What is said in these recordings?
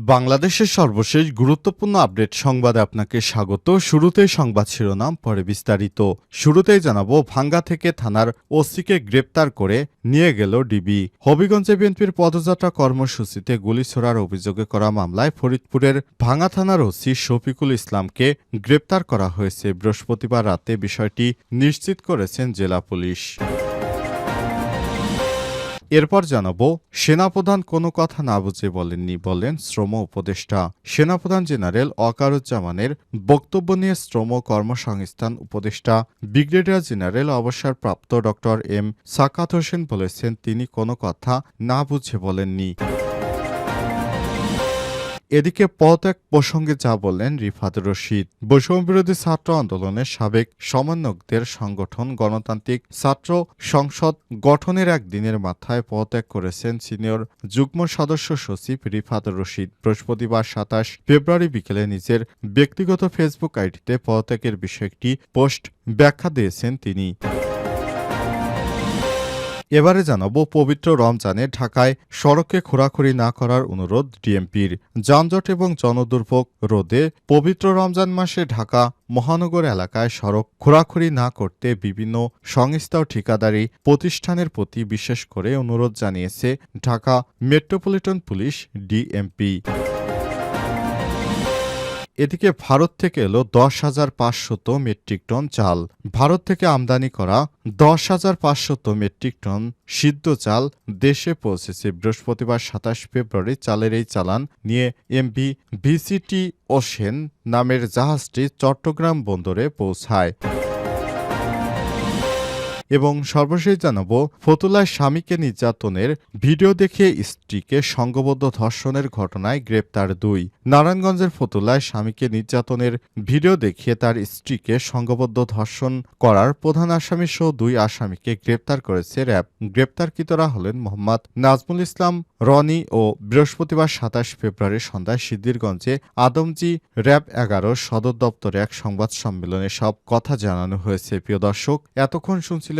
বাংলাদেশের সর্বশেষ গুরুত্বপূর্ণ আপডেট সংবাদে আপনাকে স্বাগত। শুরুতেই সংবাদ শিরোনাম, পরে বিস্তারিত। শুরুতেই জানাব, ভাঙ্গা থেকে থানার ওসিকে গ্রেপ্তার করে নিয়ে গেল ডিবি। হবিগঞ্জে বিএনপির পদযাত্রা কর্মসূচিতে গুলি ছোড়ার অভিযোগে করা মামলায় ফরিদপুরের ভাঙ্গা থানার ওসি শফিকুল ইসলামকে গ্রেপ্তার করা হয়েছে। বৃহস্পতিবার রাতে বিষয়টি নিশ্চিত করেছেন জেলা পুলিশ। এরপর জানাব, সেনাপ্রধান কোনো কথা না বুঝে বলেননি বলেন শ্রম উপদেষ্টা। সেনাপ্রধান জেনারেল অকারুজ্জামানের বক্তব্য নিয়ে শ্রম কর্মসংস্থান উপদেষ্টা, ব্রিগেডিয়ার জেনারেল অবসরপ্রাপ্ত ডক্টর এম সাকাত হোসেন বলেছেন, তিনি কোনো কথা না বুঝে বলেননি। এদিকে পদত্যাগ প্রসঙ্গে যা বললেন রিফাত রশিদ। বৈষম্যবিরোধী ছাত্র আন্দোলনের সাবেক সমন্বয়কদের সংগঠন গণতান্ত্রিক ছাত্র সংসদ গঠনের একদিনের মাথায় পদত্যাগ করেছেন সিনিয়র যুগ্ম সদস্য সচিব রিফাত রশিদ। বৃহস্পতিবার সাতাশ ফেব্রুয়ারি বিকেলে নিজের ব্যক্তিগত ফেসবুক আইডিতে পদত্যাগের বিষয়টি পোস্ট ব্যাখ্যা দিয়েছেন তিনি। এবারে জানাব পবিত্র রমজানে ঢাকায় সড়কে খোরাখুরি না করার অনুরোধ ডিএমপির। যানজট এবং জনদুর্ভোগ রোধে পবিত্র রমজান মাসে ঢাকা মহানগর এলাকায় সড়ক খোরাখুরি না করতে বিভিন্ন সংস্থা ও ঠিকাদারি প্রতিষ্ঠানের প্রতি বিশেষ করে অনুরোধ জানিয়েছে ঢাকা মেট্রোপলিটন পুলিশ ডিএমপি। এদিকে ভারত থেকে এলো দশ হাজার পাঁচশত মেট্রিক টন চাল। ভারত থেকে আমদানি করা দশ হাজার পাঁচশত মেট্রিক টন সিদ্ধ চাল দেশে পৌঁছেছে। বৃহস্পতিবার সাতাশ ফেব্রুয়ারি চালের এই চালান নিয়ে এমভি ভিসিটি ওসেন নামের জাহাজটি চট্টগ্রাম বন্দরে পৌঁছায়। এবং সর্বশেষ জানাব ফতুল্লায় স্বামীকে নির্যাতনের ভিডিও দেখে স্ত্রীকে সংঘবদ্ধ ধর্ষণের ঘটনায় গ্রেপ্তার দুই। নারায়ণগঞ্জের ফতুল্লায় স্বামীকে নির্যাতনের ভিডিও দেখিয়ে তার স্ত্রীকে সংঘবদ্ধ ধর্ষণ করার প্রধান আসামি সহ দুই আসামিকে গ্রেপ্তার করেছে র্যাব। গ্রেপ্তারকৃতরা হলেন মোহাম্মদ নাজমুল ইসলাম, রনি ও বৃহস্পতিবার সাতাশ ফেব্রুয়ারি সন্ধ্যায় সিদ্দিরগঞ্জে আদমজি র্যাব এগারো সদর দপ্তরে এক সংবাদ সম্মেলনে সব কথা জানানো হয়েছে। প্রিয় দর্শক, এতক্ষণ শুনছিলেন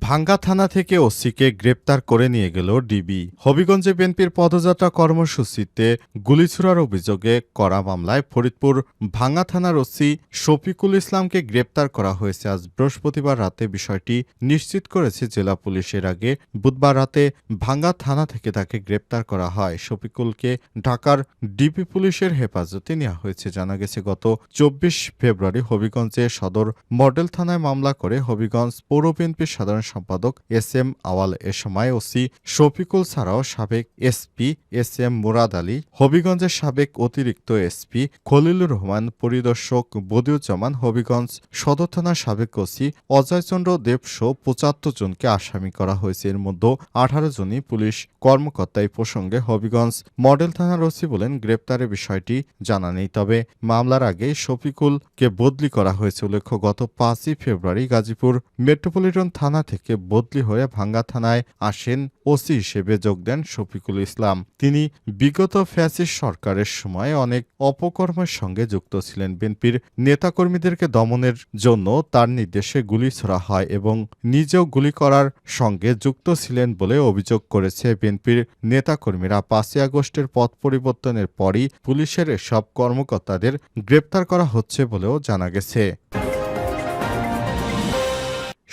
ভাঙ্গা থানা থেকে ওসিকে গ্রেপ্তার করে নিয়ে গেল ডিবি। হবিগঞ্জে বিএনপির পদযাত্রা কর্মসূচিতে গুলিছুড়ার অভিযোগে করা মামলায় ফরিদপুর ভাঙ্গা থানার ওসি শফিকুল ইসলামকে গ্রেপ্তার করা হয়েছে। আজ বৃহস্পতিবার রাতে বিষয়টি নিশ্চিত করেছে জেলা পুলিশের আগে বুধবার রাতে ভাঙ্গা থানা থেকে তাকে গ্রেপ্তার করা হয়। শফিকুলকে ঢাকার ডিবি পুলিশের হেফাজতে নেওয়া হয়েছে। জানা গেছে, গত চব্বিশ ফেব্রুয়ারি হবিগঞ্জে সদর মডেল থানায় মামলা করে হবিগঞ্জ পৌর বিএনপির সাধারণ সম্পাদক এস এম আওয়াল এ সময় ওসি শফিকুল ছাড়াও সাবেক SP S M Murad Ali, হবিগঞ্জের সাবেক অতিরিক্ত এসপি খলিলুর রহমান, পরিদর্শক বদিউজ্জামান হবিগঞ্জ সদর থানার সাবেক ওসি অজয়চন্দ্র দেব সহ পঁচাত্তর জনকে আসামি করা হয়েছে। এর মধ্যে আঠারো জনই পুলিশ কর্মকর্তা এই প্রসঙ্গে হবিগঞ্জ মডেল থানার ওসি বলেন, গ্রেপ্তারের বিষয়টি জানা নেই। তবে মামলার আগে শফিকুলকে বদলি করা হয়েছে উল্লেখ্য, গত পাঁচই ফেব্রুয়ারি গাজীপুর মেট্রোপলিটন থানা থেকে বদলি হয়ে ভাঙ্গা থানায় আসেন ওসি হিসেবে যোগ দেন শফিকুল ইসলাম। তিনি বিগত ফ্যাসিস সরকারের সময় অনেক অপকর্মের সঙ্গে যুক্ত ছিলেন। বিএনপির নেতাকর্মীদেরকে দমনের জন্য তার নির্দেশে গুলি ছোড়া হয় এবং নিজেও গুলি করার সঙ্গে যুক্ত ছিলেন বলে অভিযোগ করেছে বিএনপির নেতাকর্মীরা। পাঁচই আগস্টের পথ পরিবর্তনের পরই পুলিশের এসব কর্মকর্তাদের গ্রেপ্তার করা হচ্ছে বলেও জানা গেছে।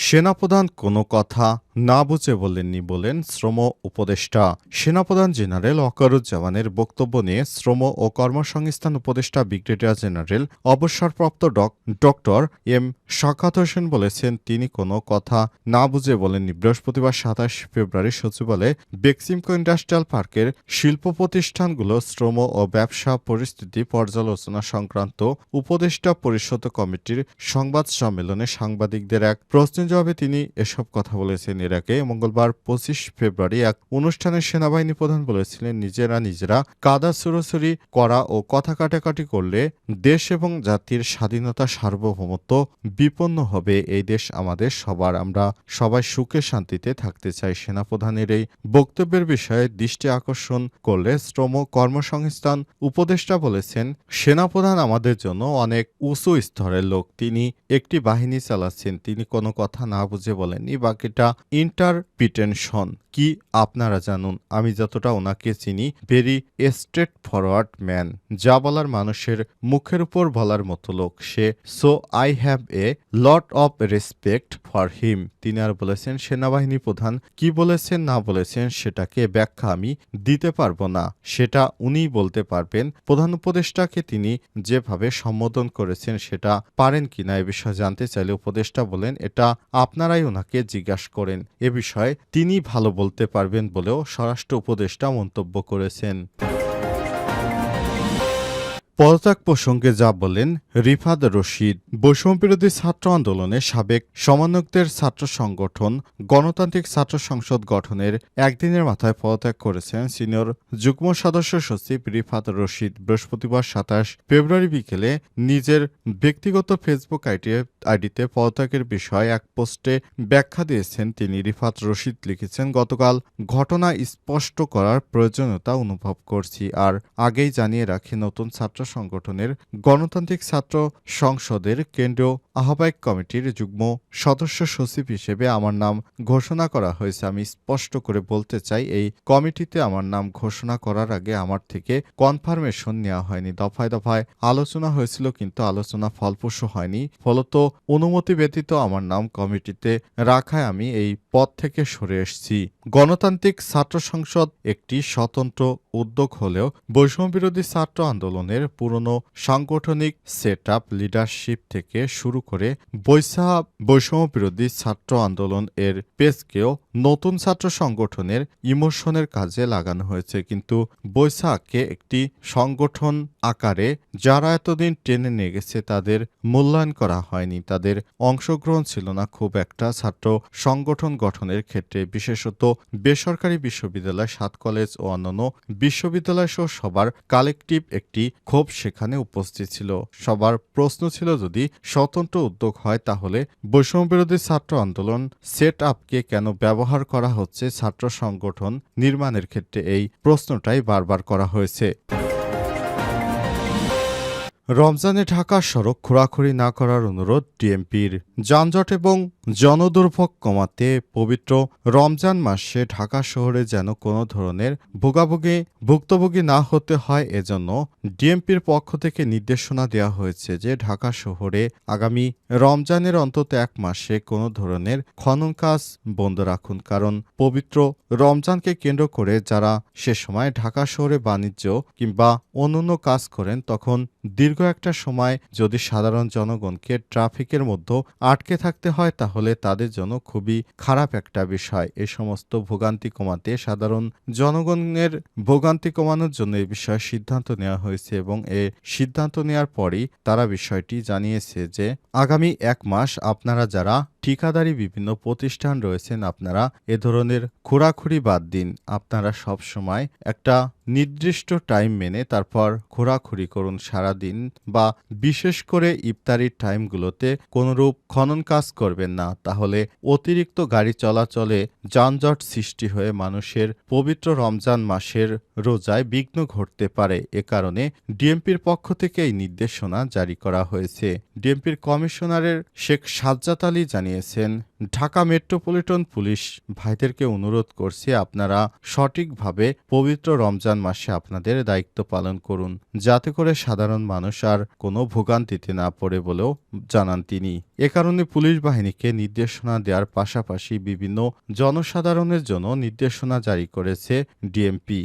সেনাপ্রধান কোনো কথা না বুঝে বলেননি বলেন শ্রম উপদেষ্টা। সেনাপ্রধান জেনারেল অকারুজ্জামানের বক্তব্য নিয়ে শ্রম ও কর্মসংস্থান উপদেষ্টা ব্রিগেডিয়ার জেনারেল অবসরপ্রাপ্ত ডক্টর এম শাকাত হোসেন বলেছেন, তিনি কোনো কথা না বুঝে বলেননি। বৃহস্পতিবার সাতাশ ফেব্রুয়ারি সচিবালয়ে বেক্সিমকো ইন্ডাস্ট্রিয়াল পার্কের শিল্প প্রতিষ্ঠানগুলো শ্রম ও ব্যবসা পরিস্থিতি পর্যালোচনা সংক্রান্ত উপদেষ্টা পরিষদ কমিটির সংবাদ সম্মেলনে সাংবাদিকদের এক প্রশ্নের জবাবে তিনি এসব কথা বলেছেন। আগে মঙ্গলবার পঁচিশ ফেব্রুয়ারি এক অনুষ্ঠানে সেনাবাহিনী প্রধান বলেছিলেন, নিজেরা নিজেরা কাদা সুরসুরি করা ও কথা কাটাকাটি করলে দেশ এবং জাতির স্বাধীনতা সার্বভৌমত্ব বিপন্ন হবে। এই দেশ আমাদের সবার। আমরা সবাই সুখে শান্তিতে থাকতে চাই। সেনাপ্রধানের এই বক্তব্যের বিষয়ে দৃষ্টি আকর্ষণ করলে শ্রম কর্মসংস্থান উপদেষ্টা বলেছেন, সেনাপ্রধান আমাদের জন্য অনেক উঁচু স্তরের লোক। তিনি একটি বাহিনী চালাচ্ছেন। তিনি কোনো কথা না বুঝে বলেননি। বাকিটা ইন্টারপ্রিটেনশন কি আপনারা জানুন। আমি যতটা ওনাকে চিনি, ভেরি স্ট্রেট ফরওয়ার্ড ম্যান। যা বলার মানুষের মুখের উপর বলার মতো লোক সে। So, I have a lot of respect for him. তিনি আর বলেছেন, সেনাবাহিনী প্রধান, কি বলেছেন, না বলেছেন, সেটাকে ব্যাখ্যা আমি দিতে পারব না। সেটা উনিই বলতে পারবেন। প্রধান উপদেষ্টাকে তিনি যেভাবে সম্বোধন করেছেন, সেটা পারেন কিনা এ বিষয়ে জানতে চাইলে উপদেষ্টা বলেন, এটা আপনারাই ওনাকে জিজ্ঞাসা করেন। এ বিষয়ে তিনি ভালো বলতে পারবেন বলেও স্বরাষ্ট্র উপদেষ্টা মন্তব্য করেছেন। পদত্যাগ প্রসঙ্গে যা বলেন রিফাদ রশিদ, বৈষম্যবিরোধী ছাত্র আন্দোলনে সাবেক সমন্বয়কদের ছাত্র সংগঠন গণতান্ত্রিক ছাত্র সংসদ গঠনের একদিনের মাথায় পদত্যাগ করেছেন সিনিয়র যুগ্ম সদস্য সচিব রিফাত রশিদ বৃহস্পতিবার সাতাশ ফেব্রুয়ারি বিকেলে নিজের ব্যক্তিগত ফেসবুক আইডি আইডিতে পদত্যাগের বিষয়ে এক পোস্টে ব্যাখ্যা দিয়েছেন তিনি। রিফাত রশিদ লিখেছেন, গতকাল ঘটনা স্পষ্ট করার প্রয়োজনীয়তা অনুভব করছি, আর আগেই জানিয়ে রাখি, নতুন ছাত্র সংগঠনের গণতান্ত্রিক ছাত্র সংসদের কেন্দ্রীয় আহ্বায়ক কমিটির যুগ্ম সদস্য সচিব হিসেবে আমার নাম ঘোষণা করা হয়েছে। আমি স্পষ্ট করে বলতে চাই, এই কমিটিতে আমার নাম ঘোষণা করার আগে আমার থেকে কনফার্মেশন নেওয়া হয়নি। দফায় দফায় আলোচনা হয়েছিল, কিন্তু আলোচনা ফলপ্রসূ হয়নি। ফলত অনুমতি ব্যতীত আমার নাম কমিটিতে রাখায় আমি এই পদ থেকে সরে এসেছি। গণতান্ত্রিক ছাত্র সংসদ একটি স্বতন্ত্র উদ্যোগ হলেও বৈষম্যবিরোধী ছাত্র আন্দোলনের পুরনো সাংগঠনিক সেট আপ লিডারশিপ থেকে শুরু করে বৈশা বৈষম্য বিরোধী ছাত্র আন্দোলন এর পেজকেও নতুন ছাত্র সংগঠনের ইমোশনের কাজে লাগানো হয়েছে। কিন্তু বৈশাখকে একটি সংগঠন আকারে যারা এতদিন টেনে নিয়ে গেছে, তাদের মূল্যায়ন করা হয়নি। তাদের অংশগ্রহণ ছিল না খুব একটা। ছাত্র সংগঠন গঠনের ক্ষেত্রে বিশেষত বেসরকারি বিশ্ববিদ্যালয়, সাত কলেজ ও অন্যান্য বিশ্ববিদ্যালয় সহ সবার কালেকটিভ একটি ক্ষোভ সেখানে উপস্থিত ছিল। সবার প্রশ্ন ছিল যদি স্বতন্ত্র উদ্যোগ হয়, তাহলে বৈষম্যবিরোধী ছাত্র আন্দোলন সেট আপকে কেন ব্যবহার করা হচ্ছে ছাত্র সংগঠন নির্মাণের ক্ষেত্রে এই প্রশ্নটাই বারবার করা হয়েছে। রমজানে ঢাকা সড়ক খোঁড়াখুড়ি না করার অনুরোধ ডিএমপির যানজট এবং জনদুর্ভোগ কমাতে পবিত্র রমজান মাসে ঢাকা শহরে যেন কোনো ধরনের ভোগাভোগি, ভুক্তভোগী না হতে হয়, এজন্য ডিএমপির পক্ষ থেকে নির্দেশনা দেওয়া হয়েছে যে ঢাকা শহরে আগামী রমজানের অন্তত এক মাসে কোনো ধরনের খনন কাজ বন্ধ রাখুন, কারণ পবিত্র রমজানকে কেন্দ্র করে যারা সে সময় ঢাকা শহরে বাণিজ্য কিংবা অন্যান্য কাজ করেন, তখন দীর্ঘ একটা সময় যদি সাধারণ জনগণকে ট্রাফিকের মধ্যে আটকে থাকতে হয়, তাহলে তাদের জন্য খুবই খারাপ একটা বিষয়। এ সমস্ত ভোগান্তি কমাতে সাধারণ জনগণের ভোগান্তি কমানোর জন্য এ বিষয়ে সিদ্ধান্ত নেওয়া হয়েছে এবং এ সিদ্ধান্ত নেওয়ার পরই তারা বিষয়টি জানিয়েছে যে আগামী এক মাস আপনারা যারা ঠিকাদারি বিভিন্ন প্রতিষ্ঠান রয়েছেন আপনারা। এ ধরনের খোরাখুরি বাদ দিন। আপনারা সব সময় একটা নির্দিষ্ট টাইম মেনে তারপর ঘোরাঘুরি করুন সারা দিন বা বিশেষ করে ইফতারির টাইমগুলোতে কোনরূপ খনন কাজ করবেন না। তাহলে অতিরিক্ত গাড়ি চলাচলে যানজট সৃষ্টি হয়ে মানুষের পবিত্র রমজান মাসের রোজায় বিঘ্ন ঘটতে পারে। এ কারণে ডিএমপির পক্ষ থেকে এই নির্দেশনা জারি করা হয়েছে। ডিএমপির কমিশনারের শেখ সাজ্জাদ আলী জানিয়েছেন, ঢাকা মেট্রোপলিটন পুলিশ ভাইদেরকে অনুরোধ করছি আপনারা সঠিকভাবে পবিত্র রমজান মাসে আপনাদের দায়িত্ব পালন করুন, যাতে করে সাধারণ মানুষ আর কোনো ভোগান্তিতে না পড়ে বলেও জানান তিনি। এ কারণে পুলিশ বাহিনীকে নির্দেশনা দেওয়ার পাশাপাশি বিভিন্ন জনসাধারণের জন্য নির্দেশনা জারি করেছে ডিএমপি।